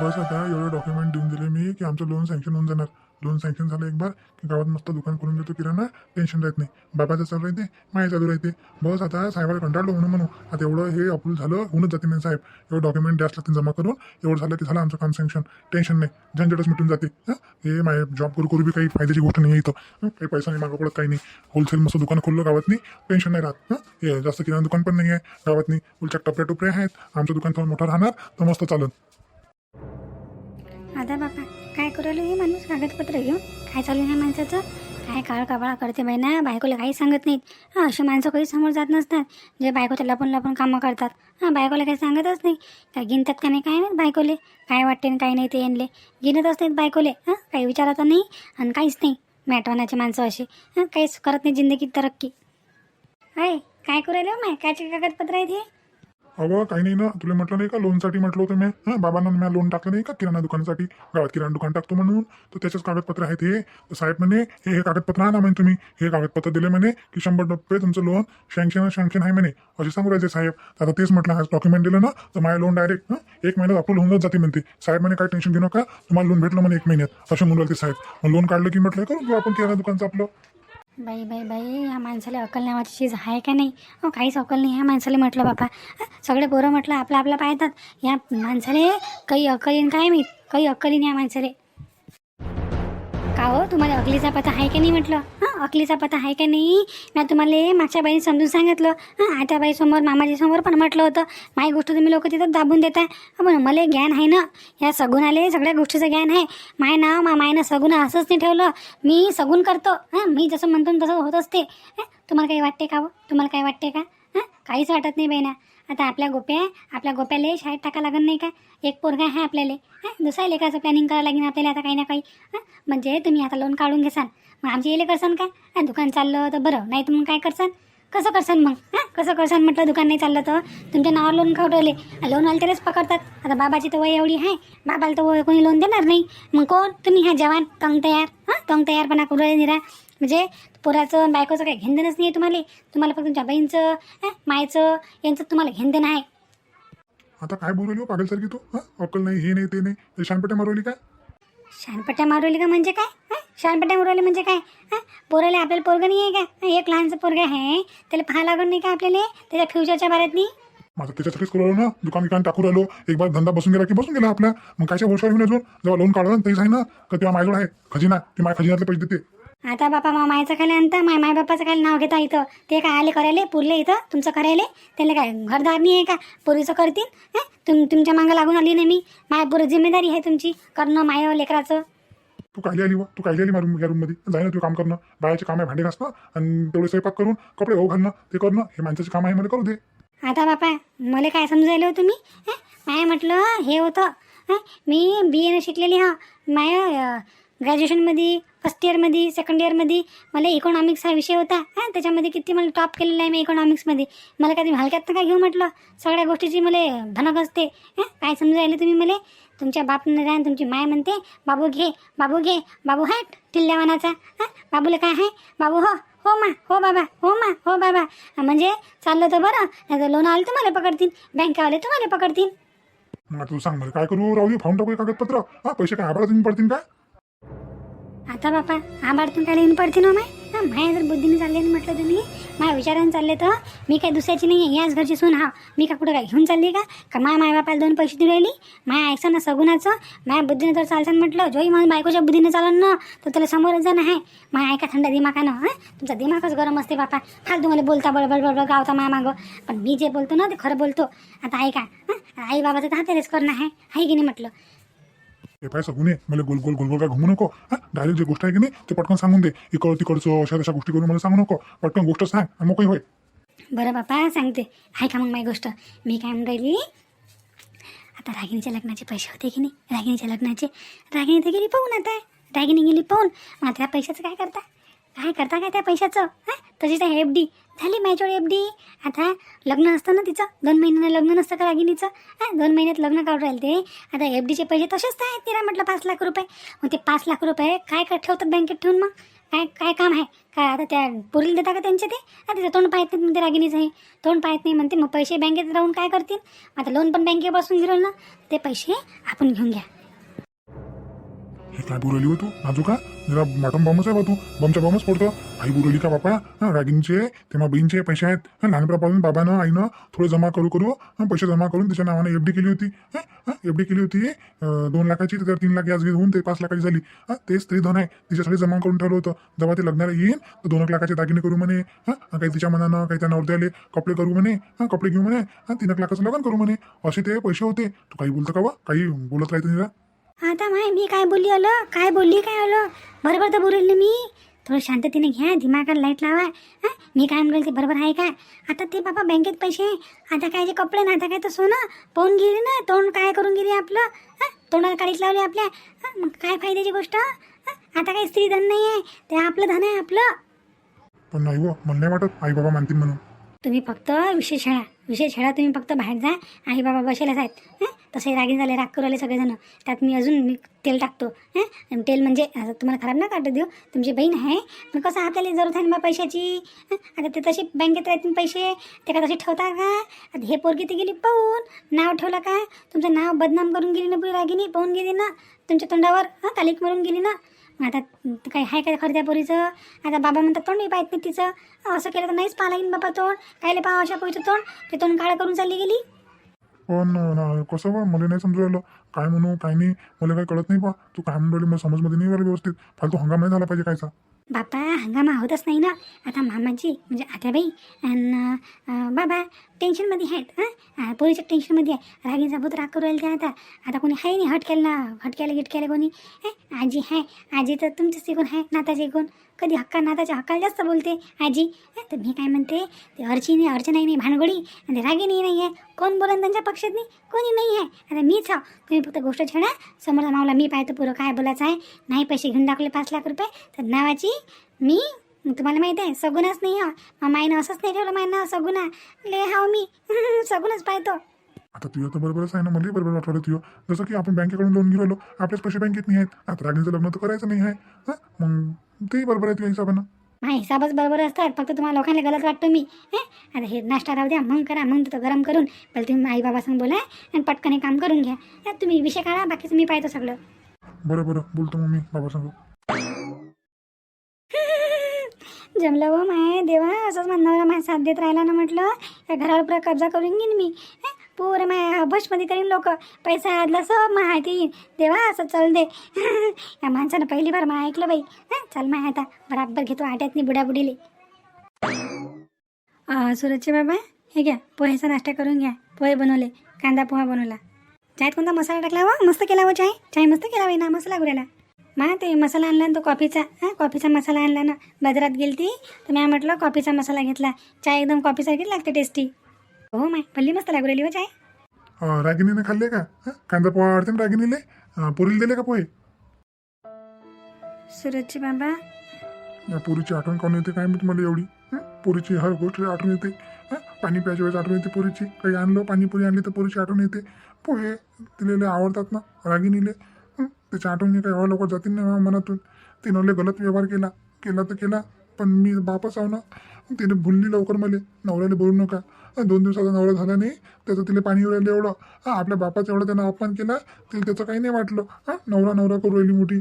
बस आता एवढे डॉक्युमेंट देऊन दिले मी की आमचं लोन सँक्शन होऊन जाणार. लोन सँक्शन झालं एक बार की गावात मस्त दुकान करून देतो किराणा टेन्शन राहत नाही. बाबाचं चालू राहते माया चालू राहते. बस आता साहेबाला कंटाळलो म्हणून म्हणू आता एवढं हे अप्रूव्ह झालं होऊनच जाते नाही साहेब. एवढं डॉक्युमेंट द्यास लागतील जमा करून एवढं झालं की झालं आमचं काम सँक्शन टेन्शन नाही झंझटच मिटून जाते. हे? माझ्या जॉब करू करू बी काही फायद्याची गोष्ट नाही इथं. काही पैसा नाही मागं पडत काही नाही. होलसेल मस्त दुकान खोललं गावात नाही टेन्शन नाही राहत. हे? जास्त किराणा दुकान पण नाही आहे गावात नाही उलच्या टपऱ्या टुपऱ्या आहेत. आमचं दुकान थोडं मोठं राहणार तर मस्त चालत दादा बापा काय करू हे माणूस? कागदपत्र घेऊन? काय चालू आहे माणसाचं? काय काळ कबाळा करते बाई ना बायकोला काही सांगत नाहीत. हां असे माणसं काही समोर जात नसतात. जे बायकोच्या लपून लपून कामं करतात. हां बायकोला काही सांगतच नाही. काय गिनतात का नाही काय नाही बायकोले? काय वाटते आणि काय नाही ते येणले गिनतच नाहीत बायकोले. हां काही विचारत नाही आणि काहीच नाही. मॅटवानाचे माणसं असे. हां काहीच करत नाही जिंदगीत तरक्की. आहे काय करू राहिले माय? कायचे कागदपत्र आहेत हे? अगं काही नाही ना. तुला म्हटलं नाही का लोनसाठी म्हटलं होतं मी? हां बाबांना मी लोन टाकलं नाही का किराणा दुकानासाठी? गावात किराणा दुकान टाकतो म्हणून. तर त्याचेच कागदपत्र आहेत हे. तर साहेब म्हणे हे हे कागदपत्र आणा म्हणे तुम्ही. हे कागदपत्र दिले म्हणे की शंभर रुपये तुमचं लोन शँक्शन शँक्शन आहे म्हणे. असे सांगू राहायचे साहेब. आता तेच म्हटलं आज डॉक्युमेंट दिलं ना तर माझ्या लोन डायरेक्ट एक महिन्यात अप्रूव्ह होऊन जाते म्हणते. साहेब म्हणे काय टेन्शन घेऊ नका. तुम्हाला लोन भेटलं म्हणे एक महिन्यात. असं म्हणून ते साहेब. मग लोन काढलं की म्हटलं करू आपण किराणा दुकानचं आपलं. बाई बाई बाई ह्या माणसाला अक्कल नावाची चीज आहे का नाही? हो काहीच अक्कल नाही ह्या माणसाला म्हटलं बापा. सगळे पोरं म्हटलं आपलं आपलं पाहतात. या माणसाले काही अक्कलीन काय मी काही अक्कलीन या माणसाले. का हो तुम्हाला अकलीचा पता आहे का नाही म्हटलं? अकलीचा पता आहे का नाही? मी तुम्हाला मागच्या बाईने समजून सांगितलं. हां आता बाईसमोर मामाजीसमोर पण म्हटलं होतं. माझी गोष्ट तुम्ही लोक तिथं दाबून देताय. हं, पण मला ज्ञान आहे ना. या सगुणाले सगळ्या गोष्टीचं ज्ञान आहे. माय नाव मा मायनं सगुण असंच नाही ठेवलं. मी सगुण करतो. हां मी जसं म्हणतो ना तसं होत असते. तुम्हाला काही वाटते का हो? तुम्हाला काय वाटते का? हां काहीच वाटत नाही बहिणा आता आपल्या गोप्या आपल्या गोप्याला शाळेत टाका लागत नाही का? एक पोरगा आहे आपल्याला. हां दुसऱ्या लेखाचं प्लॅनिंग करायला लागेल आपल्याला आता काही ना काही. हां म्हणजे तुम्ही आता लोन काढून घेसान. मग आमच्या येले करसान काय? दुकान चाललं तर बरं नाही तर मग काय करसान? कसं करसान मग? हां? कसं करसान म्हटलं दुकान नाही चाललं तर? तुमच्या नावावर लोन काढवले लोन आले तरच पकडतात. आता बाबाची तर वय एवढी आहे बाबाला तर वय कोणी लोन देणार नाही. मग कोण? तुम्ही ह्या जवान तंग तयार. हां? तंग तयारपणा करू राहिले निरा. म्हणजे पोराचं आणि बायकोचं काही घेणदेणच नाही आहे तुम्हाला. तुम्हाला फक्त तुमच्या बहीणचं हं, मायचं यांचं तुम्हाला घेणदेणं आहे. आता काय बोलवली हो पागलसारखी तू? हां? अक्कल नाही हे नाही ते नाही. शानपट्या मारवली काय? शानपट्ट्या मारवली का म्हणजे काय? हं? शानपट्ट्या मारवली म्हणजे काय? हं? पोराला आपल्याला पोरगं नाही आहे का एक लहानचं पोरग आहे. त्याला पाहा लागून नाही का आपल्याला? त्याच्या फ्युचरच्या बाऱ्यात नाही माझं त्याच्यासाठीच करू राहिलो ना? दुकान दुकान टाकू राहिलो. एक बार धंदा बसून गेला की बसून गेला आपल्या मग कायच्या भरोसा घेऊन अजून? जेव्हा लोन काढलं तेच आहे ना? का तेव्हा माझ्याजवळ आहे? खजिना. ते माझ्या खजिन्यातले पैसे देते. आता बापा मा मायचं खाली आणता माय माय बापाचं खाली नाव घेता इथं. ते काय आले करायले पुरले इथं तुमचं करायले? त्याला काय घरदार नाही आहे का? पोरीचं करतील? हं? तुम तुमच्या मागं लागून आली नाही मी. माय पुरं जिम्मेदारी आहे तुमची करणं माय लेकराचं. तू कायली आली व? तू कायली आली मारून या रूममध्ये? जाय ना तू काम करणं. बायाचे काम आहे भांडे घासणं आणि तेवढे स्वयंपाक करून कपडे भाऊ घालणं ते करणं. हे माणसाचे काम आहे मला करू दे. आता बापा मला काय समजायला हो तुम्ही? हं? माय म्हटलं हे होतं. हं? मी बी एनं शिकलेली हा. माय ग्रॅज्युएशनमध्ये फर्स्ट इयरमध्ये सेकंड इयरमध्ये मला इकॉनॉमिक्स हा विषय होता. हां त्याच्यामध्ये किती मला टॉप केलेला आहे मी इकॉनॉमिक्समध्ये मला काय तुम्ही हलक्यात काय घेऊ म्हटलं. सगळ्या गोष्टीची मला भनक असते. हां काय समजायला तुम्ही मला? तुमच्या बापनं राहून तुमची माय म्हणते बाबू घे बाबू घे बाबू हट टिल्ल्यावानाचा. हां बाबूला काय आहे? बाबू हो हो मा हो बाबा हो मा हो बाबा. म्हणजे चाललं तर बरं नाही तर लोन आलं तुम्हाला पकडतील. बँकावाले तुम्हाला पकडतील. मग तू सांग मला काय करू? राहू दे फाऊन टाकू कागदपत्र. हा पैसे काय आभाळा तुम्ही पडतील काय? आता बापा आंबाडतून काय येऊन पडते ना माय? माया जर बुद्धीने चालले ना म्हटलं तुम्ही माझ्या विचारानं चालले तर मी काय दुसऱ्याची नाही आहे याच घरची सून हा मी का कुठं काय घेऊन चालली का? का माया माय बापाला दोन पैसे देऊ राहिली? माया ऐकसा ना सगुणाचं माया बुद्धीने जर चालसान म्हटलं जोई माझ्या बायकोच्या बुद्धीने चालन ना तर त्याला समोरच जाणं आहे. माया ऐका थंड दिमाकानं हां तुमचा दिमागच गरम असते बापा. फाल तुम्हाला बोलता बळबळ बळबळ गावता माया मागं. पण मी जे बोलतो ना ते खरं बोलतो. आता ऐका हां आई बाबाचं तर हातेच करणं आहे की नाही म्हटलं? हे पाय सगुने मला गोल गोल गोल गोल काय घुमू नको. हा डायरेक्ट जे गोष्ट आहे की नाही ते पटकन सांगून दे. इकड तिकडचं अशा तशा गोष्टी करून मला सांगू नको. पटकन गोष्ट सांग आणि मोकळी होय. बरं बापा सांगते. आहे का मग माझी गोष्ट. मी काय म्हणून राहिली आता रागिणीच्या लग्नाचे पैसे होते की नाही? रागिणीच्या लग्नाचे. रागिणी तर गेली पाहून आता. रागिणी गेली पाहून. मग आता त्या पैशाचं काय करता? काय करता काय त्या पैशाचं? हां? तशीच आहे एफ डी. झाली माझ्याजवळ एफ डी आता लग्न असतं ना तिचं दोन महिन्यानं लग्न नसतं का रागिणीचं? हां दोन महिन्यात लग्न काढून राहील ते. आता एफ डीचे पैसे तसेच तर आहेत तिला म्हटलं पाच लाख रुपये. मग ते पाच लाख रुपये काय काय ठेवतात बँकेत ठेवून मग? काय काय काम आहे? काय आता त्या पुरीला देता का त्यांचे ते? आता तिचं तोंड पाहत नाही म्हणते रागिनीचं आहे तोंड पाहत नाही म्हणते मग पैसे बँकेत राहून काय करतील? आता लोन पण बँकेपासून घेऊन ना ते पैसे आपण घेऊन घ्या. हे काय बुरली हो तू? नाजू का जरा मटम बॉम्बच आहे बा तू. बॉम्बच्या बॉम्बच पडतो आई बुरली का बापा? हा रागिनचे ते मग बहीणचे पैसे आहेत. लहानपणापासून बाबानं आईनं थोडे जमा करू करू हा, पैसे जमा करून त्याच्या नावाने एफ डी केली होती. एफ डी केली होती. दोन लाखाची तर तीन लाख याच घेऊन ते पाच लाखाची झाली. तेच ते धन आहे. तिच्यासाठी जमा करून ठेवलं होतं. जेव्हा ते लग्नाला येईन तर दोन एक लाखाचे दागिने करू म्हणे. हा काही तिच्या मनानं काही त्या नवरद्याले कपडे करू म्हणे. हा कपडे घेऊ म्हणे. हा तीन एक लाखाचं लग्न करू म्हणे. असे ते पैसे होते. तू काही बोलतं का वा? काही बोलत राहते तिला आता माय मी काय बोलली आलं? काय बोलली काय आलं? बरोबर तर बोलेल ना मी. थोडं शांततेने घ्या दिमागाला लाइट लावा. हां? मी काय म्हणेल ते बरोबर आहे काय आता ते बाबा बँकेत पैसे. आता काय जे कपडे ना आता काय तर सोनं. पाहून गेली ना तोंड काय करून गेली आपलं? हां? तोंडाला काळीच लावली आपल्या. हां? मग काय फायद्याची गोष्ट? आता काही स्त्री धन नाही आहे ते आपलं धन आहे आपलं. पण नाही हो मला नाही वाटत आई बाबा मानतील म्हणून. तुम्ही फक्त विषय छेडा विषय छेडा तुम्ही फक्त बाहेर जा. आई बाबा बसेलच आहेत. तसे रागीन झाले राग करू आले सगळेजण. त्यात मी अजून मी तेल टाकतो. तेल म्हणजे तुम्हाला खराब ना काढत देऊ. तुमची बहीण आहे. मग कसं आपल्याला जरूरत आहे ना बा पैशाची आता ते तसे बँकेत राहतील पैसे. ते का तसे ठेवता का? आता हे पोरगी ते गेली पाहून. नाव ठेवलं का? तुमचं नाव बदनाम करून गेली ना पुरी रागिनी? पाहून गेली ना? तुमच्या तोंडावर हां? तालीक मारून गेली ना? आता काही आहे काय खरं त्या पोरीचं? आता बाबा म्हणतात तोंड पाहत नाही तिचं. असं केलं तर नाहीच पाहायला येईन बाबा तोंड. कायले पाहा अशा पोरीचं तोंड? ते तोंड काळं करून चालली गेली? पण ना- कसं बा मला नाही समजू राहिलं. काय म्हणू काय नाही मला काही कळत नाही बा. तू काय म्हणून राहिली? मला समजमध्ये नाही राहिली व्यवस्थित. फालतू हंगाम नाही झाला पाहिजे कायचा. बापा हंगामा होतच नाही ना. आता मामाजी म्हणजे आत्याबाई आणि बाबा टेन्शनमध्ये आहेत हां? पोलीसच्या टेन्शनमध्ये आहे. रागीचा भूत राग करू राहिले त्या आता. आता कोणी आहे नाही हटकेला हटक्याला गिटक्याला कोणी? हं? आजी आहे. आजी तर तुमच्याच एकूण आहे नाताचे एकूण कधी हक्का नाताच्या हक्काला जास्त बोलते आजी. तर मी काय म्हणते ते अर्चीने अर्चनाही नाही भानगडी. आणि ते रागिनी नाही आहे. कोण बोलन त्यांच्या पक्षात नाही कोणी नाही आहे. आता मीच हा तुम्ही फक्त गोष्ट छेडा. समोरचा मावला मी पाहतो पुरं काय बोलायचं आहे. नाही पैसे घेऊन दाखवले पाच लाख रुपये. तर नावाची मी तुम्हाला माहिती आहे सगुणच नाही हा. मग माईनं असंच नाही ठेवलं मायनं? सगुणा. ले हाव मी. सगुणच पाहतो. आता तुझं तर बरोबरच आहे ना मला बरोबर वाटलं तुझं. जसं की आपण बँकेकडून लोन घेऊन राहिलो आपलेच पैसे बँकेत नाही आहेत. आता रागणीचं लग्न तर करायचं नाही आहे. मग तेही बरोबर आहे तुझ्या हिशोबानं. माझ्या हिसाबच बरोबर असतात. फक्त तुम्हाला लोकांना गलत वाटतो मी. हे? आता हे नाश्ता राहू द्या मग करा. मग तर गरम करून पहिले तुम्ही आई बाबासंग बोला आणि पटकन हे काम करून घ्या. हे तुम्ही विषय काढा बाकीचं मी पाहतो सगळं. बरं बरं. बोलतो मग मी बाबा सांगू. जमलं व माय देवा असंच म्हणणार माझ्या साथ देत राहिला ना म्हटलं. या घरावर पुरा कब्जा करून घेईन मी. हे, पूर माया बसमध्ये करीन लोक पैसा आदला सब माहिती येईन. देवा असं चल दे. या माणसानं पहिली बार मा ऐकलं बाई. हं, चल मा आता. बराबर घेतो आट्यातनी बुडाबुडीले. सुरजचे बाबा हे घ्या. पोह्याचा नाश्ता करून घ्या. पोहे बनवले. कांदा पोहा बनवला. चायत कोणता मसाला टाकला वा? मस्त केला व चाय? चाय मस्त केला बाई ना मसाला लागू मा ते मसाला आणला ना तो कॉफीचा. हां कॉफीचा मसाला आणला ना. बाजारात गेली ती तर मी म्हटलं कॉफीचा मसाला घेतला. चाय एकदम कॉफीसारखीच लागते टेस्टी हो माय. पल्ली मस्त लागू राहिली अं, रागिनीने खाल्ले का? हं? कांदा पोहा आवडते ना रागिनीले? पुरीला दिले का पोहे? सुरजचे बाबा. या पुरीची आठवण कोण येते? काय मी तुम्हाला एवढी? हं? पुरीची हर गोष्ट आठवण येते. हं? पाणी प्यायच्या वेळेस आठवण येते पुरीची. काही आणलं पाणीपुरी आणली तर पुरीची आठवण येते. पोहे तिलेले आवडतात ना रागिनीले. हं? त्याच्या आठवणी काही एवढ्या लवकर जातील ना मनातून? तिनं लय गलत व्यवहार केला. केला तर केला पण मी बापच आहो ना. तिने भुलली लवकर मला. नवऱ्याला बोलू नका. हं, दोन दिवसाचा नवरा झाला नाही त्याचं तिला पाणी राहिलं एवढं. हां आपल्या बापाचा एवढा त्यानं अपमान केला तिला त्याचं काही नाही वाटलं. हां नवरा नवरा करू राहिली मोठी.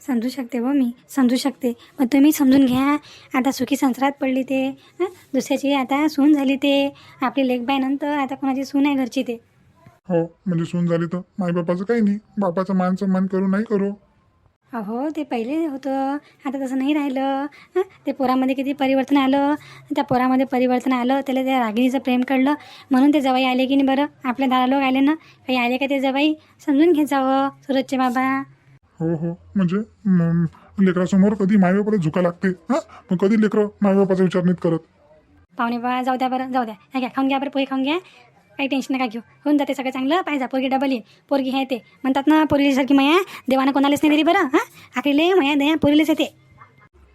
समजू शकते हो मी समजू शकते. पण तुम्ही समजून घ्या आता सुखी संसारात पडली ते हं? दुसऱ्याची आता सून झाली ते आपली लेखबाई नंतर आता कोणाची सून आहे घरची ते? हो म्हणजे सून झाली तर माईबापाचं काही नाही. बापाचं मान सन्मान करू नाही करू. अहो ते पहिले होतं. आता तसं नाही राहिलं. हं? ते पोरामध्ये किती परिवर्तन आलं. त्या पोरामध्ये परिवर्तन आलं त्याला त्या रागिणीचं प्रेम कळलं. म्हणून ते जवाई आले की नाही बरं? आपल्या दारा लोक आले ना? काही आले का ते जवाई? समजून घेत जावं सुरजचे बाबा. हो हो. म्हणजे लेकरासमोर कधी मायबापाला झुका लागते. हां? पण कधी लेकरं मायबापाचा विचार नाहीत करत. पाहुणे बा जाऊ द्या बरं जाऊ द्या. हा घ्या खाऊन घ्या बरं पोहे खाऊन घ्या. काही टेन्शन नका घेऊ. होऊन जाते सगळं चांगलं. पाहिजे पोरगी डबल येईल. पोरगी आहे ते. म्हणतात ना पोरीसारखी मया. देवानं कोणालाच नाही दिली बरं हां? आखरीले मया दया पोरीलेच येते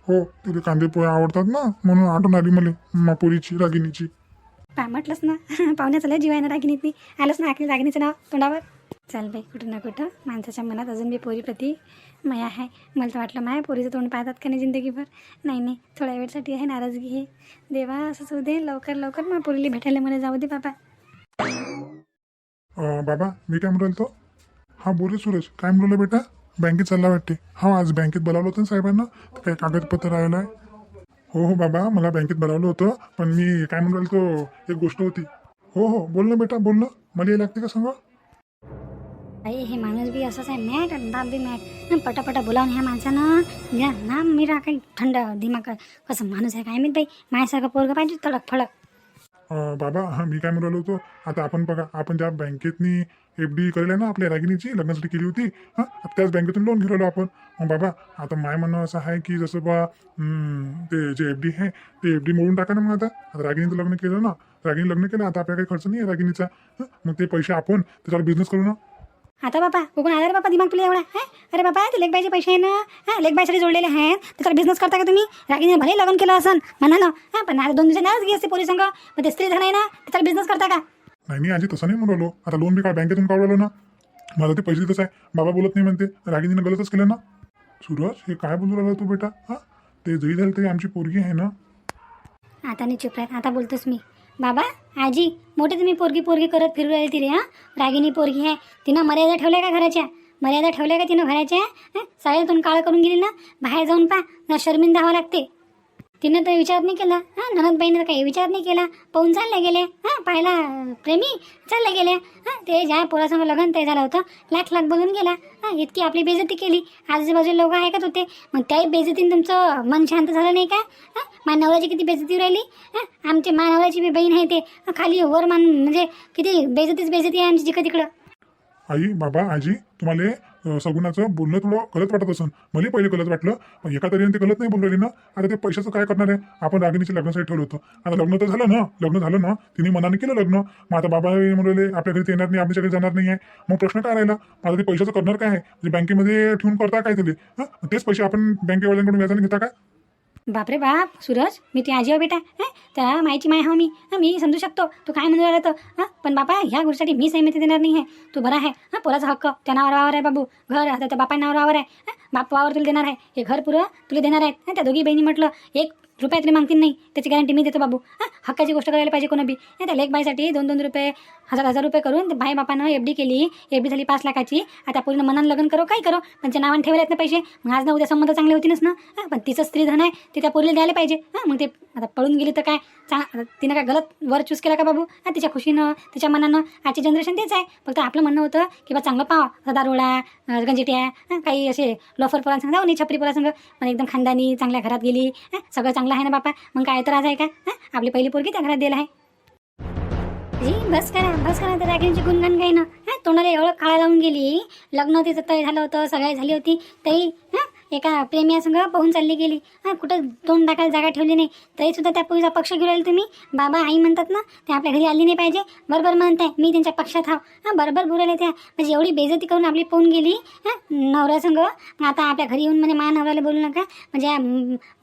हो तिला कांदे पोहे आवडतात ना? म्हणून आठवण आली मला मापुरीची रागिनीची पा म्हटलंच ना. पाहुण्याचं लय जीव आहे ना रागिनीत आलंच ना आखरी रागिनीचं नाव तोंडावर? चाल बाई कुठं ना कुठं. माणसाच्या मनात अजून बी पोरीप्रती माया आहे. मला तर वाटलं माया पोरीचं तोंड पाहतात का नाही जिंदगीभर? नाही नाही. थोड्या वेळसाठी आहे नाराजगी हे देवा असंच होऊ दे. लवकर लवकर मग पोरीला भेटायला मला जाऊ दे बाबा. बाबा मी काय म्हणून तो हा बोले सूरज काय म्हणलं बेटा? बँकेत चालला वाटते. हा आज बँकेत बोलावलं होतं ना साहेबांना. तर काही कागदपत्र राहिलं आहे हो हो बाबा मला बँकेत बोलावलं होतं पण मी काय म्हणून तो एक गोष्ट होती. हो हो बोल ना बेटा बोल ना. मला हे लागते का सांगा? आई हे माणूस बी आहे. मॅट बाप बी मॅट. हं, पटापटा बोलावून ह्या माणसानं. या ना मिरा काही थंड दिमाग कसं माणूस आहे काय माहीत बाई? माझ्यासारखं पोरगं पाहिजे तडक फडक अं, बाबा हा मी काय म्हणलो होतो आता आपण बघा आपण ज्या बँकेतनी एफ डी करेल आहे ना आपल्या रागिणीची लग्नासाठी केली होती हां त्याच बँकेतून लोन घेऊन आपण मग बाबा आता माय म्हणणं असं आहे की जसं बा हम्म, ते जे एफ डी आहे ते एफ डी मोडून टाका ना मग आता आता रागिणीचं लग्न केलं ना रागिनी लग्न केलं आता आपल्याकडे काही खर्च नाही आहे रागिणीचा हं? मग ते पैसे आपण त्याच्यावर बिझनेस करू ना आता बापा कुठून आला रे बापा दिमाग तुला एवढा है? अरे बापा ते लेखबाईचे पैसे आहे ना? हां लेखबाईसाठी जोडलेले आहेत. त्याच्यावर बिझनेस करता का तुम्ही? रागीने भले लग्न केलं असन म्हणा ना. हां पण आता दोन दिवसांनी नाराजगी असते पोरी संघ मग ते स्त्री आहे ना त्याच्यावर बिझनेस करता का? नाही मी आजी तसं नाही म्हणलो आता लोन बी काय बँकेतून काढवलं ना. मला ते पैसे तसं आहे. बाबा बोलत नाही म्हणते. रागिनीनं गलतच केलं ना. सूरज हे काय बोलू राहिला तू बेटा? हां? ते जरी झालं तरी आमची पोरगी आहे ना. आता नाही चुप राहत. आता बोलतोस मी. बाबा आजी मोठे तुम्ही पोरगी पोरगी करत फिरू राहिले तिने हां? रागिनी पोरगी आहे. तिनं मर्यादा ठेवल्या का घराच्या? मर्यादा ठेवल्या का तिनं घराच्या? हं? काळ काळं करून गेली ना? बाहेर जाऊन पा ना शर्मिंदा व्हावं लागते. तिनं तर विचार नाही केला. हां ननदबाईनं काही विचार नाही केला. पाहून चालले गेले हां पाहिला प्रेमी चालले गेले हां ते ज्या पोरासमोर लग्न ते झालं होतं लाख लाख बघून गेला. हां इतकी आपली बेजती केली. आजूबाजूला लोक ऐकत होते मग त्याही बेजतीनं तुमचं मन शांत झालं नाही का? हां माझ्या नवऱ्याची किती बेजती राहिली? हां आमचे माझ्या बी बहीण आहे ते. खाली वर मान म्हणजे किती बेजतीच बेजती आहे आमची जिकडं तिकडं. आई बाबा आजी तुम्हाला सगुणाचं बोलणं थोडं गलत वाटत असन. मला पहिले गलत वाटलं. पण एका तरी ते गलत नाही बोललेली ना? आता ते पैशाचं काय करणार आहे? आपण रागिणीच्या लग्नासाठी ठेवलं होतं. आता लग्न तर झालं ना? लग्न झालं ना? तिने मनाने केलं लग्न. मग आता बाबा म्हणले आपल्या घरी येणार नाही आपल्या घरी जाणार नाही आहे मग प्रश्न काय राहिला? आता ते पैशाचं करणार काय आहे? म्हणजे बँकेमध्ये ठेवून करता काय दिले हां? तेच पैसे आपण बँकेवाल्यांकडून व्याजाने घेता काय? बापरे बाप सूरज मी ती आजी हो बेटा. हां? त्या मायची माय हो मी. हां मी समजू शकतो. तू काय म्हणून राहिला तर हां? पण बापा ह्या गोष्टीसाठी मी सहमती देणार नाही आहे. तू बरा आहे. हां? पोराचा हक्क. त्या नावावर वावर आहे बाबू. घर आता त्या बापा नावावर वावर आहे. हां? बाप वावर तुला देणार आहे. हे घर पुरं तुला देणार आहेत. हां? त्या दोघी बहिणी म्हटलं एक रुपया तरी मागतील नाही. त्याची गॅरंटी मी देतो बाबू. हां हक्काची गोष्ट करायला पाहिजे कोणा बी. हां त्या लेखबाईसाठी दोन दोन रुपये हजार हजार रुपये करून भाई बापानं एफ डी केली. एफ डी झाली पाच लाखाची. आता पूर्ण मनानं लग्न करो काही करो? त्यांच्या नावानं ठेवले ना पैसे. मग आज ना उद्या संबंध चांगले होतीलच ना. हां पण तिचं स्त्रीधन आहे ते त्या पोरीला द्यायला पाहिजे. हां मग ते आता पळून गेली तर काय? चा तिनं काय गलत वर चूज केला का बाबू? हां तिच्या खुशीनं तिच्या मनानं. आजची जनरेशन तेच आहे. फक्त आपलं म्हणणं होतं की बा चांगलं पाव. दारोळा गंजिट्या काही असे लोफर पोरांसंग जाऊ नाही छपरी पोरांसंग. पण एकदम खानदानी चांगल्या घरात गेली. सगळं चांगलं आहे ना बापा? मग काय त्रास आहे का? हां? आपली पहिली पोरगी त्या घरात दिला आहे. जी बस करा बस करा त्या राखींची गुणगान काही ना हां तोंडाला एवढं काळा लावून गेली. लग्न तिचं तय झालं होतं सगळ्या झाली होती. तरी हां? एका प्रेमियासंग पाहून चालली गेली. हां कुठं तोंड टाकायला जागा ठेवली नाही. तरी सुद्धा त्या पुरीचा पक्ष घेऊन राहिले तुम्ही. बाबा आई म्हणतात ना ते आपल्या घरी आली नाही पाहिजे. बरोबर म्हणताय मी त्यांच्या पक्षात हाव हां बरोबर बोलायला त्या. म्हणजे एवढी बेजती करून आपली पाहून गेली हां नवऱ्यासंग मग आता आपल्या घरी येऊन म्हणजे मा नवऱ्याला बोलू नका. म्हणजे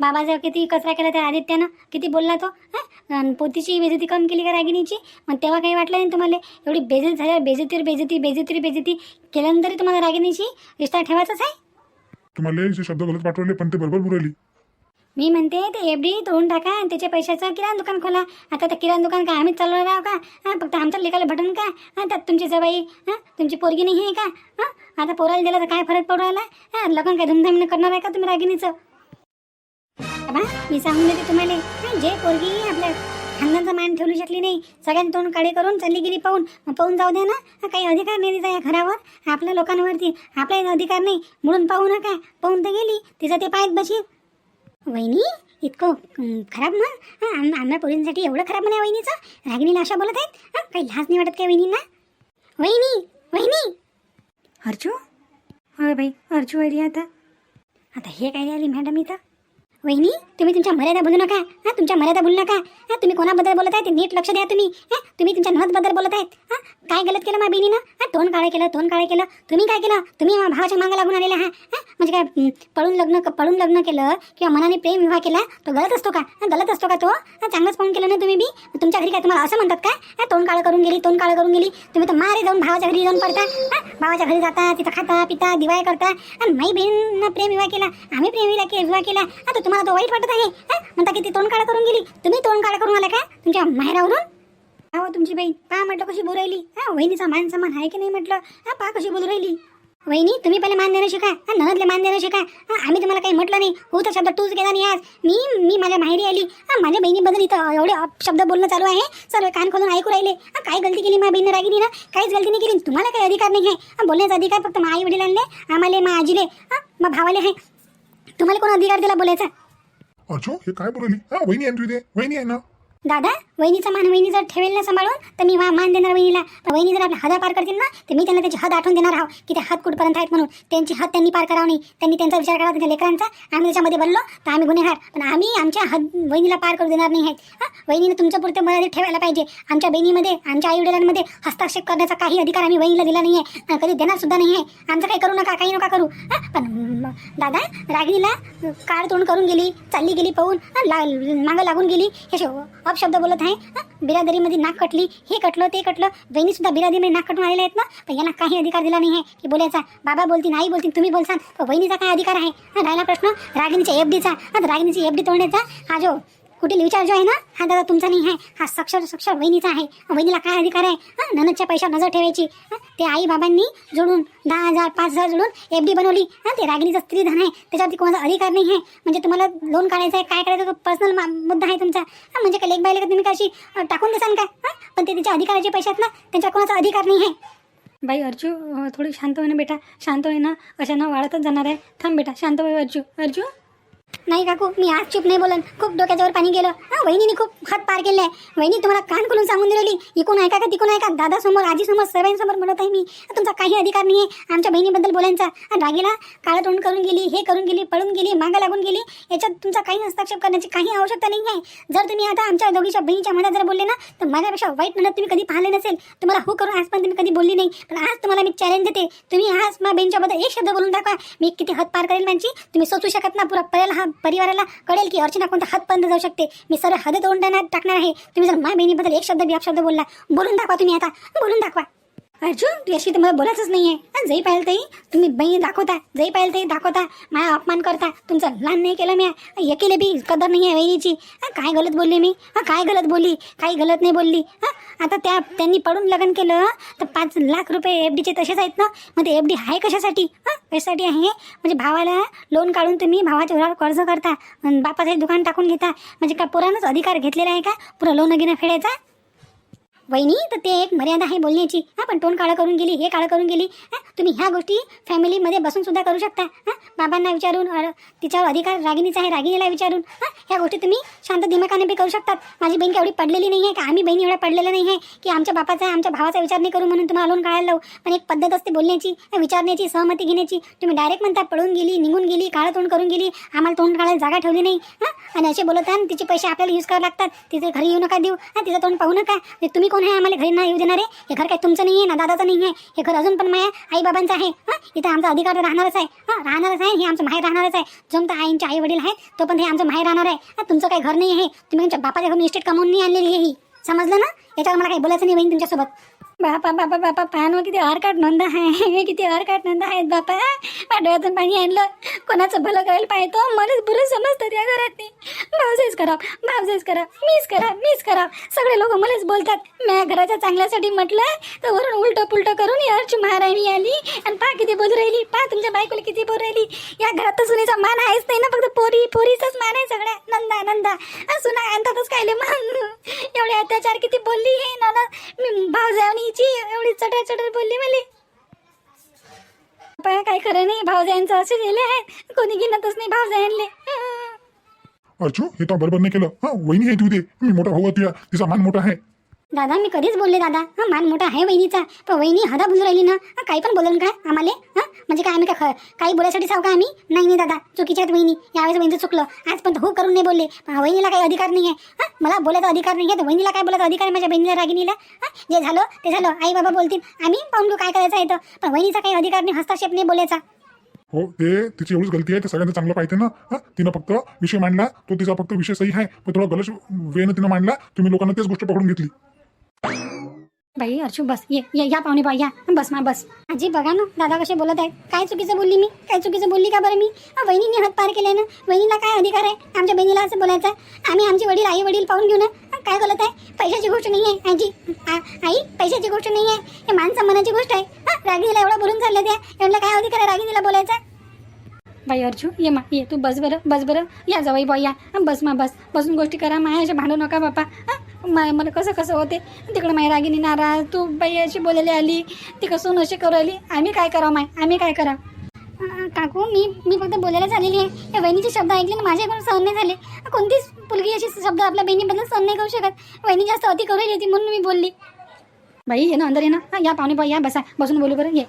बाबा बाबाचा किती कचरा केला त्या आदित्यानं किती बोलला तो हां पोतीची बेजती कमी केली का रागिणीची? मग तेव्हा काही वाटलं नाही तुम्हाला? एवढी बेजत झाल्यावर बेजतीवर बेजती बेजतीवर बेजती केल्यानंतरही तुम्हाला रागिणीची रिश्ता ठेवायचाच आहे? तुम्हाला जे शब्द गलत पाठवले पण ते बरोबर बोलली. मी म्हणते ते एफ डी तोडून टाका आणि त्याच्या पैशाचं किराणा दुकान खोला. आता ते किराणा दुकान काय आम्हीच चालवणार आहो का? हां फक्त आमच्या लेखाला भटन का? हां त्यात तुमची जबाई हां तुमची पोरगी नाही आहे का? हां आता पोराला दिला तर काय फरक पडू राहिला हां लग्न काय धुमधामीनं करणार आहे का तुम्ही रागिनीचं बा मी सांगून देते तुम्हाला. हां जे पोरगी आपल्या खानदानचा मान ठेवू शकली नाही. सगळ्यांनी तोंड काळे करून चालली गेली पाहून. पाहून जाऊ द्या ना. काही अधिकार नाही तिचा या घरावर. आपल्या लोकांवरती. आपला अधिकार नाही. म्हणून पाहू नका. पाहून तर गेली. तिचं ते पायत बशी वहिनी इतकं खराब ना? हां आम आम्हाला पोरींसाठी एवढं खराब म्हणा वहिनीचं? रागिणीला अशा बोलत आहेत? हां काही लाज नाही वाटत काय वहिनींना? वहिनी वहिनी! अर्जू होय बाई अर्जू आली आता. आता हे काय आली मॅडम इथं? वहिनी तुम्ही तुमच्या मर्यादा बोलू नका. हां तुमच्या मर्यादा बोलू नका. हां तुम्ही कोणाबद्दल बोलत आहे ते नीट लक्ष द्या तुम्ही. हां तुम्ही तुमच्या नवतबद्दल बोलत आहेत. हां काय गलत केलं मा बहिणीनं? हां तोंड काळे केलं तोंड काळे केलं. तुम्ही काय केलं? तुम्ही भावाच्या मागं लागून आलेला हा हां म्हणजे काय पळून लग्न पळून लग्न केलं किंवा मनाने प्रेम विवाह केला तो गलत असतो का? हां गलत असतो का तो? हां चांगलंच पाहून केलं ना तुम्ही बी? तुमच्या घरी काय तुम्हाला असं म्हणतात का? हां तोंड काळं करून गेली तोंड काळं करून गेली. तुम्ही तर मारे जाऊन भावाच्या घरी जाऊन पडता. हां भावाच्या घरी जाता तिथं खाता पिता दिवाळी करता. आणि माई बहीण प्रेम विवाह केला आम्ही प्रेम विवाह विवाह केला. आता तुम्हाला तो वाईट वाटत आहे? हा? म्हणता किती तोंड काळा करून गेली. तुम्ही तोंड काळा करून आला का? तुमच्या माहेरावरून? अहो तुमची बहीण. पहा म्हटलं कशी बोलू राहिली. हा वहिनीचा मान सन्मान आहे की नाही म्हटलं? हा पहा कशी बोलू राहिली. वहिनी तुम्ही पहिले मान देणं शिका. हा ननदले मान देणं शिका. हा आम्ही तुम्हाला काही म्हटलं नाही. हो तर शब्द तूच गेला नाही आज. मी मी माझ्या माहेरी आली. हा माझ्या बहिणीबद्दल इथं एवढे शब्द बोलणं चालू आहे. सर्व कान खोलून ऐकू राहिले. हा काय गलती केली माझ्या बहिणी रागिनी ना काहीच गलती नाही केली. तुम्हाला काही अधिकार नाही आहे. बोलण्याचा अधिकार फक्त मा आई वडिलांना आम्हाला मा आजीले हा मग भावाले आहे. तुम्हाला कोण अधिकार दिला बोलायचा? अचो हे काय बोलली हा वहिनी आहे ना वहिनी आहे ना. दादा वहिनीचा मान वहिनी जर ठेवेल ना सांभाळून तर मी वा- मान देणार वहिनीला. पण वहिनी जर आपल्या हदा पार करतील ना तर मी त्यांना त्यांची हद आठवून देणार आहो की ते हात कुठपर्यंत आहेत म्हणून. त्यांची हद त्यांनी पार करावं नाही. त्यांनी त्यांचा विचार करावा त्यांच्या लेकरांचा. आम्ही त्याच्यामध्ये बनलो तर आम्ही गुन्हेगार. पण आम्ही आमच्या हद वहिनीला पार करू देणार नाही आहेत. हां वहिनीने तुमच्या पुरते मर्यादित ठेवायला पाहिजे. आमच्या बहिणीमध्ये आमच्या आई वडिलांमध्ये हस्तक्षेप करण्याचा काही अधिकार आम्ही वहिनीला दिला नाही आहे कधी देणार सुद्धा नाही आहे आमचं काही करू नका काही नका करू. हां पण दादा रागिणीला काळ तोंड करून गेली चालली गेली पाहून ला मागं लागून गेली. हे अपशब्द बोलत आहे. बिरादरीमध्ये नाक कटली हे कटलं ते कटलं. बहिणी सुद्धा बिरादरीमध्ये नाक कटून आलेले आहेत ना? पण यांना काही अधिकार दिला नाही आहे की बोलायचा. बाबा बोलतील आई बोलतील तुम्ही बोलसान. बहिणीचा काय अधिकार आहे? राहिला प्रश्न. रागिणीच्या एफ डीचा रागिणीची रागिनीची एफ डी तोडण्याचा. हा जो कुठे विचार जो आहे ना? हा दादा तुमचा नाही आहे. हा सक्षर सक्षर वहिनीचा आहे. वहिनीला काय अधिकार आहे? हा ननदच्या पैशावर नजर ठेवायची. ते आई बाबांनी जोडून दहा हजार पाच हजार जोडून एफ डी बनवली. हा ते रागिणीचं स्त्रीधन आहे. त्याच्यावरती कोणाचा अधिकार नाही आहे. म्हणजे तुम्हाला लोन काढायचं आहे काय करायचं तो पर्सनल मुद्दा आहे तुमचा. हा म्हणजे काय लेख बायला का तुम्ही कशी टाकून देसान का हा पण ते त्याच्या अधिकाराचे पैसे ना त्यांच्यावर कोणाचा अधिकार नाही आहे. बाई अर्जू थोडी शांत होईना बेटा. शांत होईना अशानं वाढतच जाणार आहे. थांब बेटा शांत होई अर्जू. अर्जू? नाही काकू मी आज चूप नाही बोलन खूप डोक्याच्यावर पाणी गेलं. हा वहिनीने खूप हात पार केले आहे वहिनी तुम्हाला कान खोलून सांगून दिलेली. इकून ऐका का तिकून ऐका? दादासमोर आजीसमोर सर्वांसमोर म्हणत आहे मी. तुमचा काही अधिकार नाही आहे आमच्या बहिणीबद्दल बोलायचा. रागीला काळं तोंड करून गेली हे करून गेली पळून गेली मागं लागून गेली. याच्यात तुमचा काही हस्तक्षेप करण्याची काही आवश्यकता नाही आहे जर तुम्ही आता आमच्या दोघीच्या बहिणीच्या मनात जर बोलले ना तर माझ्यापेक्षा वाईट म्हणत तुम्ही कधी पाहिले नसेल. तुम्हाला हो करून आजपर्यंत तुम्ही कधी बोलली नाही. पण आज तुम्हाला मी चॅलेंज देते. तुम्ही आज माझ्या बहिणीच्याबद्दल एक शब्द बोलून दाखवा. मी किती हात पार करेल माझी तुम्ही सोचू शकत ना? पुरा परेल हा परिवाराला कळेल की अर्चना कोणत्या बंद जाऊ शकते. मी सर्व हद तोंड टाकणार टाकणार आहे. तुम्ही जर माझ्या बहिणीबद्दल एक शब्द बी शब्द बोलला बोलून दाखवा तुम्ही आता बोलून दाखवा. अर्जुन तुझ्याशी तर मला बोलायचंच नाही आहे जई पाहिलं ताई तुम्ही बहीण दाखवता जई पाहिलं ताई दाखवता माझा अपमान करता. तुमचं लहान नाही केलं मी. एकीले बी कदर नाही आहे वहिनीची. काय गलत बोलली मी? हा काय गलत बोलली? काही गलत नाही बोलली. हा आता त्या त्यांनी पडून लग्न केलं तर पाच लाख रुपये एफ डीचे तसेच आहेत ना? मग ते एफ डी आहे कशासाठी? हा कशासाठी आहे? म्हणजे भावाला लोन काढून तुम्ही भावाच्या उरावर कर्ज करता बापाचं दुकान टाकून घेता. म्हणजे का पुराणच अधिकार घेतलेला आहे का? पुरा लोन घेणं फेडायचा? वहिनी तर ते एक मर्यादा आहे बोलण्याची. हा पण तोंड काळं करून गेली हे काळं करून गेली. तुम्ही ह्या गोष्टी फॅमिलीमध्ये बसून सुद्धा करू शकता. हा बाबांना विचारून तिच्यावर अधिकार रागिणीचा आहे रागिणीला विचारून. हा ह्या गोष्टी तुम्ही शांत दिमाखाने बी करू शकतात. माझी बहीण एवढी पडलेली नाही आहे का? आम्ही बहिणी एवढ्या पडलेल्या नाही आहे की आमच्या बापाचा आमच्या भावाचा विचार नाही करू म्हणून तुम्हाला लोन काढायला लावू. पण एक पद्धत असते बोलण्याची विचारण्याची सहमती घेण्याची. तुम्ही डायरेक्ट म्हणता पळून गेली निघून गेली काळं तोंड करून गेली आम्हाला तोंड काढायला जागा ठेवली नाही. हा आणि असे बोलत आहे आणि तिचे पैसे आपल्याला यूज करावे लागतात. तिथे घरी येऊ नका देऊ. हा तिचं तोंड पाहू नका. म्हणजे तुम्ही कोण आहे आम्हाला घरी नाही येऊ देणारे हे घर काही तुमचं नाही आहे ना दादाचं नाही आहे. हे घर अजून पण माझ्या आई बाबांचं आहे. हा? इथं आमचा अधिकार राहणारच आहे. राहणारच आहे हे आमचं माहेर राहणारच आहे. जो तर आईंचे आई वडील आहेत तो पण हे आमचं माहेर राहणार आहे. तुमचं काही घर नाही आहे. तुम्ही तुमच्या बापाच्या घरून इस्टेट कमवून नाही आणलेली आहे ही. समजलं ना? याच्यावर मला काही बोलायचं नाही बहीण तुमच्यासोबत. बापा बापा बापा पान किती हरकाट नोंद आहे. किती हरकाट नोंद आहेत बापा डोळ्यातून पाणी आणलं. कोणाचं भलं करायला पाहतो. मलाच बुरं समजतं त्या घरात नाही भावजेच करा भावजेच करा मीच करा मीच करा. सगळे लोक मलाच बोलतात. म्या घराच्या चांगल्यासाठी म्हटलं तर वरून उलटं पुलटं करून यारची महाराणी आली आणि पहा किती बोलू राहिली. पहा तुमच्या बायकोला किती बोलू राहिली. या घरात तर सुनेचा मान आहेच नाही ना फक्त पोरी पोरीचाच मान आहे सगळ्या. नंदा नंदा. सुना आणतातच कायले मान. एवढे अत्याचार किती बोलली हे ना मी भाव एवढी चटर चटर बोलली मला. पाय काय खरं नाही भावजायांचं असे आहे. कोणी गिनतच नाही भावजायांले. अर्जू हे तर बरोबर नाही केलं. हा वहिनी आहे तुझी मी मोठा भाऊ तुझ्या. तिचा मान मोठा आहे. दादा मी कधीच बोलले दादा. हा मान मोठा आहे वहिनीचा. पण वहिनी हदा बोलू राहिली ना. काही पण बोलन काय आम्हाला? म्हणजे काय आम्ही का ख- काही बोलायसाठी साव का आम्ही? नाही नाही दादा. चुकीच्या आहेत वहिनी. यावेळेस वहिनीचं चुकलं. आज पण हो करून नाही बोलले. पण वहिनीला काही अधिकार नाही आहे. हा? मला बोलायचा अधिकार नाही आहे. तर वहिनीला काय बोलायचा अधिकार आहे माझ्या बहिणीला रागिनीला हा? जे झालं ते झालं. आई बाबा बोलतील. आम्ही पाहून घेऊ काय करायचं आहे तर पण वहिनीचा काही अधिकार नाही. हस्तक्षेप नाही बोलायचा. हो ते तिची एवढीच गलती आहे. ते सगळ्यांना चांगलं पाहिजे ना. हा? तिनं फक्त विषय मांडला. तो तिचा फक्त विषय सही आहे. पण थोडा गलत वेळेनं तिनं मांडला. तुम्ही लोकांना तेच गोष्ट पकडून घेतली. बाई अर्शू बस. ये ये या पाहुणे बा या. बस मा बस. आजी बघा ना दादा कसे बोलत आहेत. काय चुकीचं बोलली मी? काय चुकीचं बोलली का बरं मी? बहिणीने वहिनीने हात पार केले ना? वहिनीला काय अधिकार आहे? आमच्या बहिणीला असं बोलायचं? आम्ही आमचे वडील आई वडील पाहून घेऊ ना? काय बोलत आहे? पैशाची गोष्ट नाही आहे आजी. आई पैशाची गोष्ट नाही आहे. हे मान सन्मानाची गोष्ट आहे. हा, रागिनीला एवढं बोलून चाललं त्या? एवढं काय अधिकार आहे रागिनीला बोलायचा? बाई अर्जू ये मा ये. तू बस बरं बस बरं. या जवाई बाई या. बस मा बस. बसून गोष्टी करा. मायाशी भांडू नका बापा. माय मा मला कसं कसं होते. तिकडं माय रागिनी नाराज तू बाई अशी बोलायला आली ती कसून अशी करू आली आम्ही काय करावं माय? आम्ही काय करावं? काकू मी मी फक्त बोलायला झालेली आहे. या वहिनीचे शब्द ऐकले ना माझ्याकडून सहन नाही झाले. कोणतीच मुलगी अशी शब्द आपल्या बहिणीबद्दल सहन नाही करू शकत. वहिनी जास्त अति करू येते म्हणून मी बोलली. बाई हे ना अंदर ये ना. या पाहुणे बाई या बसा. बसून बोलू बरं. ये.